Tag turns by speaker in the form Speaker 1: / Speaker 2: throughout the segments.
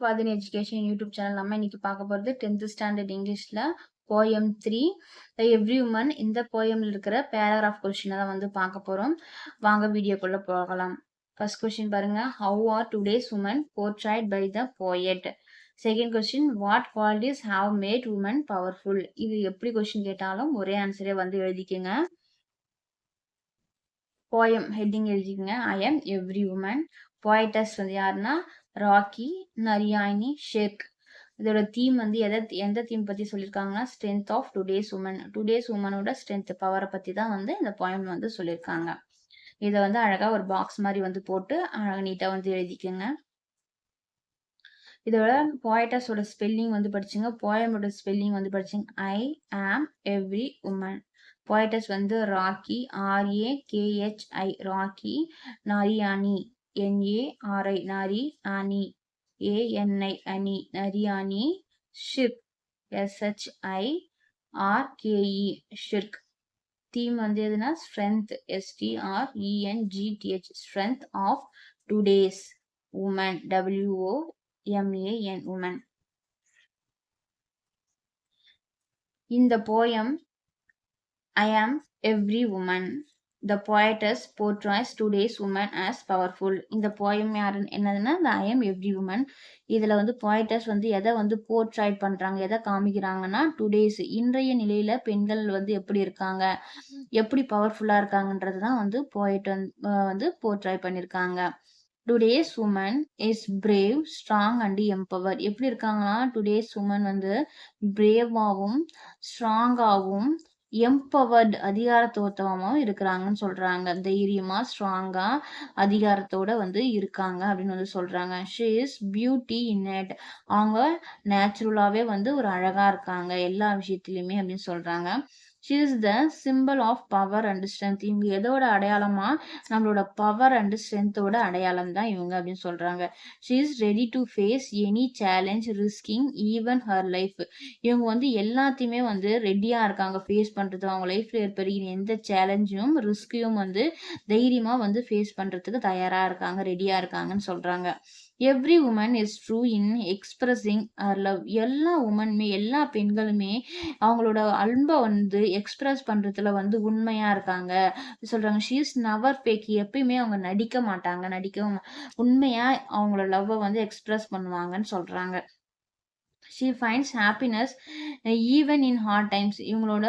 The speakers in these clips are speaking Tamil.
Speaker 1: ஃபாதர் எஜுகேஷன் யூடியூப் சேனல் நம்ம இன்னைக்கு பார்க்க போகிறது டென்த் ஸ்டாண்டர்ட் இங்கிலீஷில் poem three the every woman இந்த போயமில் இருக்கிற பேராகிராஃப் கொஷினை தான் வந்து பார்க்க போகிறோம் வாங்க வீடியோக்குள்ளே போகலாம். ஃபர்ஸ்ட் கொஸ்டின் பாருங்க. How are today's woman portrait by the poet second question what qualities have made woman powerful இது எப்படி கொஸ்டின் கேட்டாலும் ஒரே ஆன்சரே வந்து எழுதிக்கோங்க. போயம் ஹெட்டிங் எழுதிக்கோங்க. I am every woman poetess வந்து யாருன்னா? ராக்கி நரியாயினி ஷேக். இதோட தீம் வந்து எதை எந்த தீம் பற்றி சொல்லியிருக்காங்கன்னா strength of today's woman today's உமனோட strength பவரை பற்றி தான் வந்து இந்த பாயிண்ட் வந்து சொல்லியிருக்காங்க இதை வந்து அழகாக ஒரு பாக்ஸ் மாதிரி வந்து போட்டு அழகாக நீட்டாக வந்து எழுதிக்கோங்க. இதோட போய்டஸோட ஸ்பெல்லிங் வந்து படிச்சுங்க. போயமோட ஸ்பெல்லிங் வந்து படிச்சுங்க. ஐ ஆம் எவ்ரி உமன் போய்டஸ் வந்து Rakhi R A K H I Rakhi Nariani N A R I Nariani A N I அணி நரியானி ஷிப் எஸ்ஹெச்ஐ ஆர்கேஇ ஷிர்க். தீம் வந்து எதுனா? Strength எஸ்டிஆர்இஎன்ஜிடிஹெச் strength of today's woman WO MAN woman. இந்த போயம் ஐ ஆம் எவ்ரி உமன். த போயட்டஸ் போர்ட்ராய்ஸ் டுடேஸ் உமன் ஆஸ் பவர்ஃபுல் இந்த போயம் யாருன்னு என்னதுன்னா இந்த ஐ எம் எவ்ரி உமன் இதில் வந்து போயட்டஸ் வந்து எதை வந்து போர்ட்ரைட் பண்ணுறாங்க எதை காமிக்கிறாங்கன்னா டுடேஸ் இன்றைய நிலையில் பெண்கள் வந்து எப்படி இருக்காங்க எப்படி பவர்ஃபுல்லாக இருக்காங்கன்றது தான் வந்து போயிட் வந்து போர்ட்ராய் பண்ணியிருக்காங்க today's woman is brave strong and empower எப்படி இருக்காங்கன்னா டுடேஸ் உமன் வந்து பிரேவாகவும் ஸ்ட்ராங்காகவும் எம்பவர்டு அதிகாரத்துவமாகவும் இருக்கிறாங்கன்னு சொல்றாங்க. தைரியமா ஸ்ட்ராங்கா அதிகாரத்தோட வந்து இருக்காங்க அப்படின்னு வந்து சொல்றாங்க. ஷி இஸ் பியூட்டி இன்னட் அவங்க நேச்சுரலாவே வந்து ஒரு அழகா இருக்காங்க. எல்லா விஷயத்திலுமே அப்படின்னு சொல்றாங்க. She is the simple of power and strength இவங்க எதோட அடையாளமா? நம்மளோட பவர் அண்ட் ஸ்ட்ரென்த்தோட அடையாளம் தான் இவங்க அப்படின்னு சொல்றாங்க. She is ready to face any challenge risking even her life இவங்க வந்து எல்லாத்தையுமே வந்து ரெடியா இருக்காங்க. ஃபேஸ் பண்றது அவங்க லைஃப்ல ஏற்படுகிற எந்த சேலஞ்சும் ரிஸ்கையும் வந்து தைரியமா வந்து ஃபேஸ் பண்றதுக்கு தயாரா இருக்காங்க ரெடியா இருக்காங்கன்னு சொல்றாங்க. Every woman is true in expressing her love எல்லா உமனுமே எல்லா பெண்களுமே அவங்களோட அன்பை வந்து எக்ஸ்பிரஸ் பண்ணுறதுல வந்து உண்மையாக இருக்காங்க. சொல்றாங்க. ஷீஸ் நவர் ஃபேக் எப்பயுமே அவங்க நடிக்க மாட்டாங்க. நடிக்கவும் உண்மையாக அவங்களோட லவ்வை வந்து எக்ஸ்பிரஸ் பண்ணுவாங்கன்னு சொல்கிறாங்க she finds happiness even in hard times இவங்களோட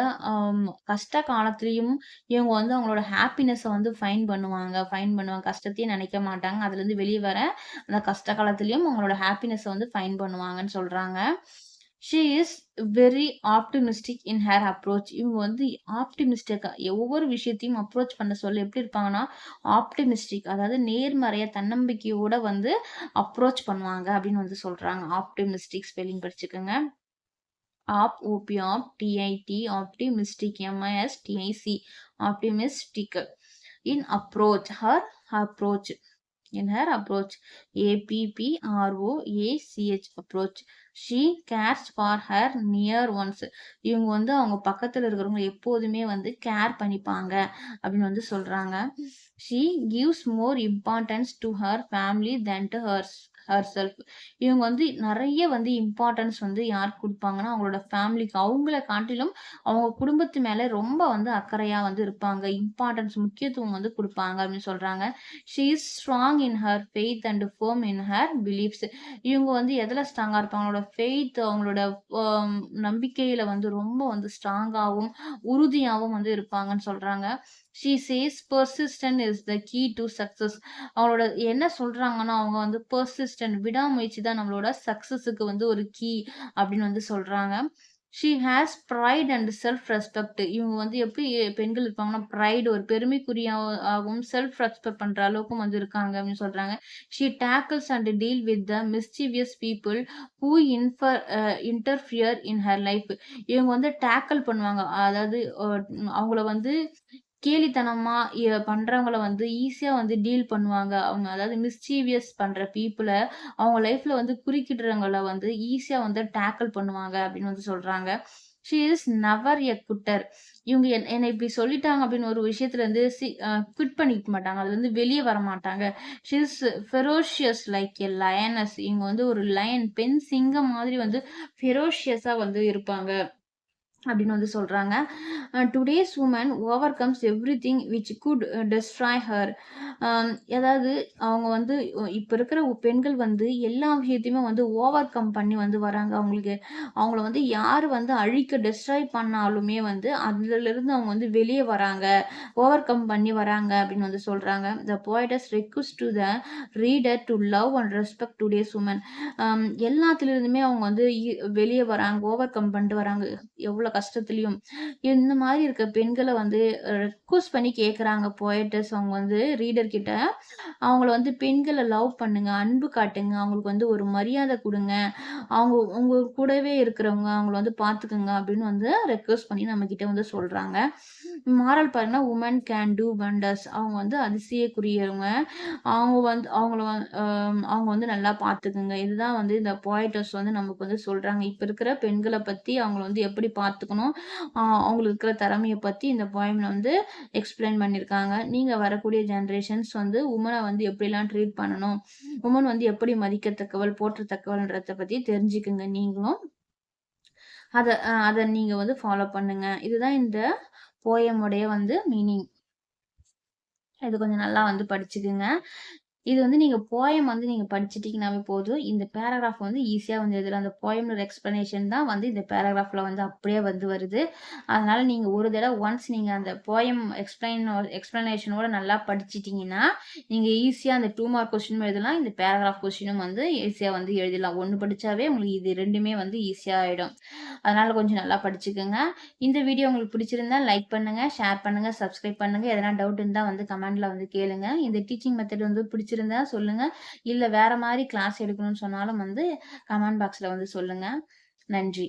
Speaker 1: கஷ்ட காலத்துலேயும் இவங்க வந்து அவங்களோட ஹாப்பினஸை வந்து ஃபைன் பண்ணுவாங்க. ஃபைன் பண்ணுவாங்க. கஷ்டத்தையும் நினைக்க மாட்டாங்க. அதுலேருந்து வெளியே வர அந்த கஷ்ட காலத்துலேயும் அவங்களோட ஹாப்பினஸை வந்து ஃபைன் பண்ணுவாங்கன்னு சொல்கிறாங்க she is very optimistic in her approach இவங்க வந்து ஆப்டிமிஸ்டிக்காக ஒவ்வொரு விஷயத்தையும் அப்ரோச் பண்ண சொல்ல எப்படி இருப்பாங்கன்னா ஆப்டிமிஸ்டிக் அதாவது நேர்மறைய தன்னம்பிக்கையோட வந்து அப்ரோச் பண்ணுவாங்க அப்படின்னு வந்து சொல்றாங்க. ஆப்டிமிஸ்டிக் ஸ்பெல்லிங் படிச்சுக்கோங்க. Op O P op T I T optimistic M I S T I C optimistic in approach her approach in her approach. A P P R O A C H approach. She cares for her near ones இவங்க வந்து அவங்க பக்கத்தில் இருக்கிறவங்க எப்போதுமே வந்து கேர் பண்ணிப்பாங்க அப்படின்னு வந்து சொல்கிறாங்க she gives more importance to her family then to hers herself இவங்க வந்து நிறைய வந்து இம்பார்ட்டன்ஸ் வந்து யாருக்கு கொடுப்பாங்கன்னா அவங்களோட ஃபேமிலிக்கு அவங்கள காட்டிலும் அவங்க குடும்பத்து மேலே ரொம்ப வந்து அக்கறையாக வந்து இருப்பாங்க. இம்பார்ட்டன்ஸ் முக்கியத்துவம் வந்து கொடுப்பாங்க அப்படின்னு சொல்கிறாங்க she is strong in her faith and firm in her beliefs இவங்க வந்து எதில் ஸ்ட்ராங்காக இருப்பாங்க? அவங்களோட ஃபெய்த் அவங்களோட um, நம்பிக்கையில் வந்து ரொம்ப வந்து ஸ்ட்ராங்காகவும் உறுதியாகவும் வந்து இருப்பாங்கன்னு சொல்கிறாங்க she says persistent is the key to success அவங்களோட என்ன சொல்கிறாங்கன்னா அவங்க வந்து பர்சிஸ்டன்ட் விடாமுயற்சி தான் நம்மளோட சக்ஸஸுக்கு வந்து ஒரு கீ அப்படின்னு வந்து சொல்கிறாங்க she has pride and self respect இவங்க வந்து எப்படி பெண்கள் இருப்பாங்கன்னா ப்ரைடு ஒரு பெருமைக்குரியாகவும் செல்ஃப் ரெஸ்பெக்ட் பண்ணுற அளவுக்கும் வந்து இருக்காங்க அப்படின்னு சொல்கிறாங்க she tackles and deal with the mischievous people who infer interfere in her life இவங்க வந்து டேக்கிள் பண்ணுவாங்க. அதாவது அவங்கள வந்து கேலித்தனமா பண்றவங்கள வந்து ஈஸியா வந்து டீல் பண்ணுவாங்க. அவங்க அதாவது மிஸ்சீவியஸ் பண்ற பீப்புளை அவங்க லைஃப்ல வந்து குறுக்கிடுறவங்கள வந்து ஈஸியா வந்து டேக்கிள் பண்ணுவாங்க அப்படின்னு வந்து சொல்றாங்க. ஷீ இஸ் நவர் எ குட்டர் இவங்க என் என்னை இப்படி சொல்லிட்டாங்க அப்படின்னு ஒரு விஷயத்துல இருந்து சி குவிட் பண்ணிக்க மாட்டாங்க. அது வந்து வெளியே வர மாட்டாங்க she is ferocious like a lioness இவங்க வந்து ஒரு லயன் பெண் சிங்கம் மாதிரி வந்து ஃபெரோஷியஸாக வந்து இருப்பாங்க. அப்படின்னு வந்து சொல்கிறாங்க today's woman overcomes everything which could destroy her அதாவது அவங்க வந்து uh, இப்போ இருக்கிற பெண்கள் வந்து எல்லா விஷயத்தையுமே வந்து ஓவர் கம் பண்ணி வந்து வராங்க. அவங்களுக்கு அவங்கள வந்து யார் வந்து அழிக்க டெஸ்ட்ராய் பண்ணாலுமே வந்து அதுலேருந்து அவங்க வந்து வெளியே வராங்க. ஓவர் கம் பண்ணி வராங்க அப்படின்னு வந்து சொல்கிறாங்க the poetess request to the reader to love and respect today's woman எல்லாத்துலேருந்துமே அவங்க வந்து வெளியே வராங்க ஓவர் கம் பண்ணிட்டு வராங்க. எவ்வளோ கஷ்டத்துலையும். இந்த மாதிரி இருக்க பெண்களை வந்து ரெக்வஸ்ட் பண்ணி கேட்குறாங்க போயட்டஸ் அவங்க வந்து ரீடர் கிட்ட. அவங்கள வந்து பெண்களை லவ் பண்ணுங்க அன்பு காட்டுங்க. அவங்களுக்கு வந்து ஒரு மரியாதை கொடுங்க. அவங்க உங்க கூடவே இருக்கிறவங்க அவங்கள வந்து பார்த்துக்குங்க அப்படின்னு வந்து ரெக்வஸ்ட் பண்ணி நம்ம கிட்ட வந்து சொல்றாங்க. மாரல் பாருங்கன்னா உமன் கேன் டூ வண்டர்ஸ் அவங்க வந்து அதிசயக்குரியவங்க. அவங்க வந்து அவங்கள அவங்க வந்து நல்லா பார்த்துக்குங்க இதுதான் வந்து இந்த போய்டர்ஸ் வந்து நமக்கு வந்து சொல்றாங்க. இப்போ இருக்கிற பெண்களை பற்றி அவங்கள வந்து எப்படி பார்த்து பார்த்துக்கணும். அவங்களுக்கு இருக்கிற திறமையை பற்றி இந்த போயமில் வந்து எக்ஸ்பிளைன் பண்ணியிருக்காங்க நீங்கள் வரக்கூடிய ஜென்ரேஷன்ஸ் வந்து உமனை வந்து எப்படிலாம் ட்ரீட் பண்ணணும்? உமன் வந்து எப்படி மதிக்கத்தக்கவள் போற்றத்தக்கவள்ன்றத பற்றி தெரிஞ்சுக்குங்க நீங்களும். அதை அதை நீங்கள் வந்து ஃபாலோ பண்ணுங்க. இதுதான் இந்த போயமுடைய வந்து மீனிங் இது கொஞ்சம் நல்லா வந்து படிச்சுக்குங்க. இது வந்து நீங்கள் போயம் வந்து நீங்கள் படிச்சிட்டிங்கனாவே போதும். இந்த பேராகிராஃப் வந்து ஈஸியாக வந்து எழுதலாம் அந்த போயம்னோட எக்ஸ்ப்ளனேஷன் தான் வந்து இந்த பேராகிராஃபில் வந்து அப்படியே வந்து வருது. அதனால் நீங்கள் ஒரு தடவை ஒன்ஸ் நீங்கள் அந்த போயம் எக்ஸ்பிளைன் எக்ஸ்ப்ளனேஷனோட நல்லா படிச்சிட்டிங்கன்னா நீங்கள் ஈஸியாக அந்த டூ மார்க் கொஸ்டினும் எழுதலாம். இந்த பேராகிராஃப் கொஸ்டினும் வந்து ஈஸியாக வந்து எழுதலாம். ஒன்று படித்தாவே உங்களுக்கு இது ரெண்டுமே வந்து ஈஸியாக ஆகிடும் அதனால் கொஞ்சம் நல்லா படிச்சுக்கோங்க. இந்த வீடியோ உங்களுக்கு பிடிச்சிருந்தா லைக் பண்ணுங்கள் ஷேர் பண்ணுங்கள் சப்ஸ்கிரைப் பண்ணுங்கள் எதனா டவுட் இருந்தால் வந்து கமெண்டில் வந்து கேளுங்க. இந்த டீச்சிங் மெத்தட் வந்து பிடிச்சிருக்கு பிடிச்சிருந்தா சொல்லுங்கள் இல்லை வேறு மாதிரி கிளாஸ் எடுக்கணும்னு சொன்னாலும் வந்து கமெண்ட் பாக்ஸில் வந்து சொல்லுங்கள் நன்றி.